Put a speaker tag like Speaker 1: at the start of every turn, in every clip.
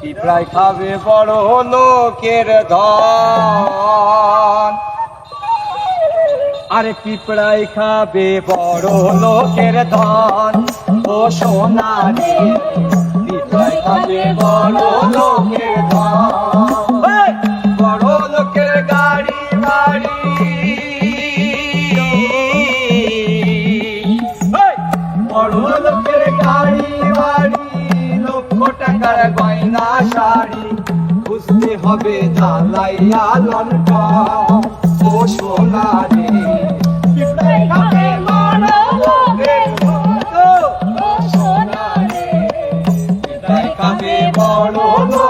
Speaker 1: পিঁপড়ায় খাবে বড় লোকের ধন। আরে পিপড়াই খাবে বড় লোকের ধন। ও সোনা রে পিঁপড়ায় খাবে বড় লোকের ধন। হবে দালাইয়া লঙ্কা ও সোনা রে বড়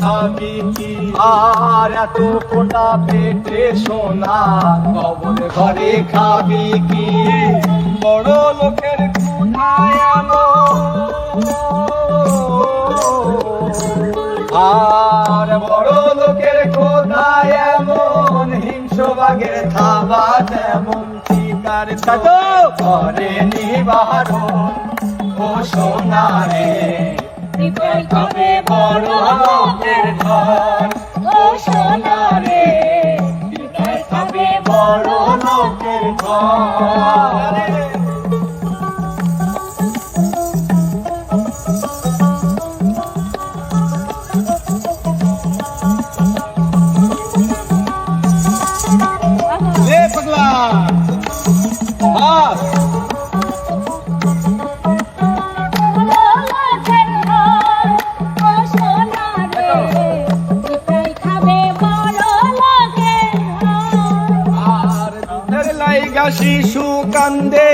Speaker 1: খাবি কি? আর এত ফোটা পেটে সোনা খবর ঘরে খাবি কি? বড় লোকের কোথায় আর বড় লোকের কোথায় এমন হিংস বাগের থাবা তেমন শিকার করে নিবারণ ও সোনা রে।
Speaker 2: পিঁপড়ায় খাবে বড় লোকের ধন ও সোনা রে বড় লোকের ধন
Speaker 1: শিশু কান্দে।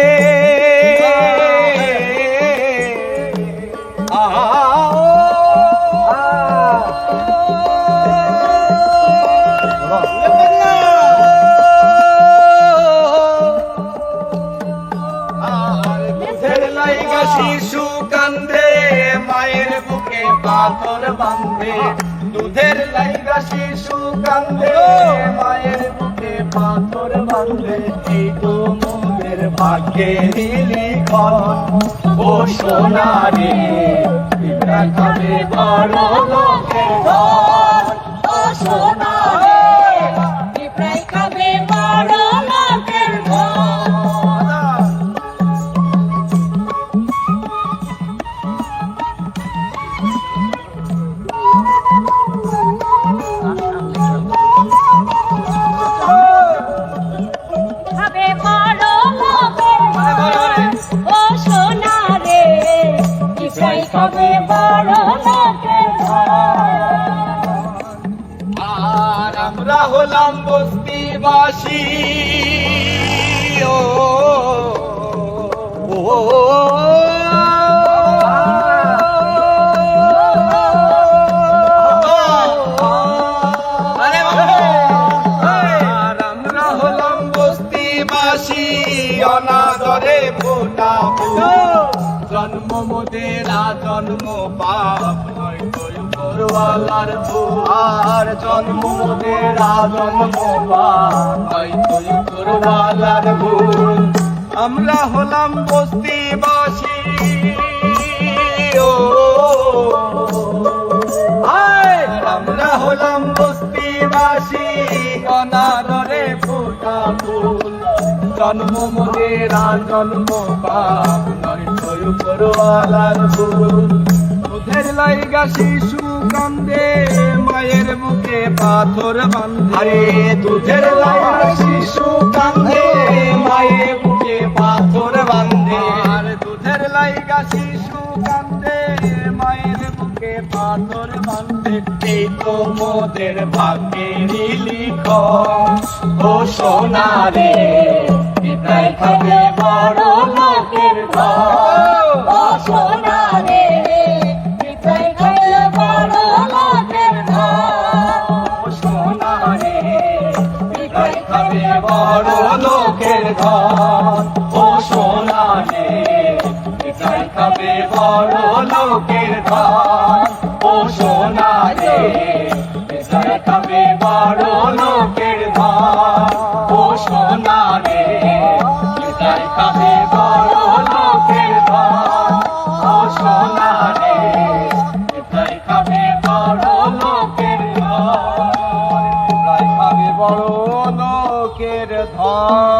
Speaker 1: আর দুধের লাইগা শিশু কান্দে মায়ের বুকে পাথর বান্ধে দুধের লাইগা শিশু কান্দে। পাথর বান্ধে এই তো মোদের ভাগ্যে লিখন ও সোনারে খাবে বড় লোকের
Speaker 2: খাবে বড় লোকের
Speaker 1: আর আমরা হলাম বস্তিবাসী ও জন্ম পাপ আর জন্ম মোদেরা জন্ম পাপ ভুল। আমরা হলাম বস্তিবাসী। ও আমরা হলাম বস্তিবাসী। অনাদরে ফোটা ফুল। জন্ম মোদেরা জন্ম পাপ নয় দুধের লাইগা শিশু
Speaker 3: কান্দে মায়ের বুকে পাথর বান্ধে
Speaker 1: দুধের লাইগা শিশু কান্দে মায়ের বুকে পাথর বান্ধে
Speaker 3: আর দুধের লাইগা শিশু কান্দে মায়ের বুকে পাথর বান্ধে
Speaker 1: এই তো মোদের ভাগ্যেরই লিখ ও সোনা রে পিতাই খাবে বড় লোকের ঘর।
Speaker 4: বড় লোকের ঘর
Speaker 1: ও সোনা রে পিতাই খাবে বড় লোকের ঘর ও সোনা রে পিতাই খাবে বড় ও সোনা ঘর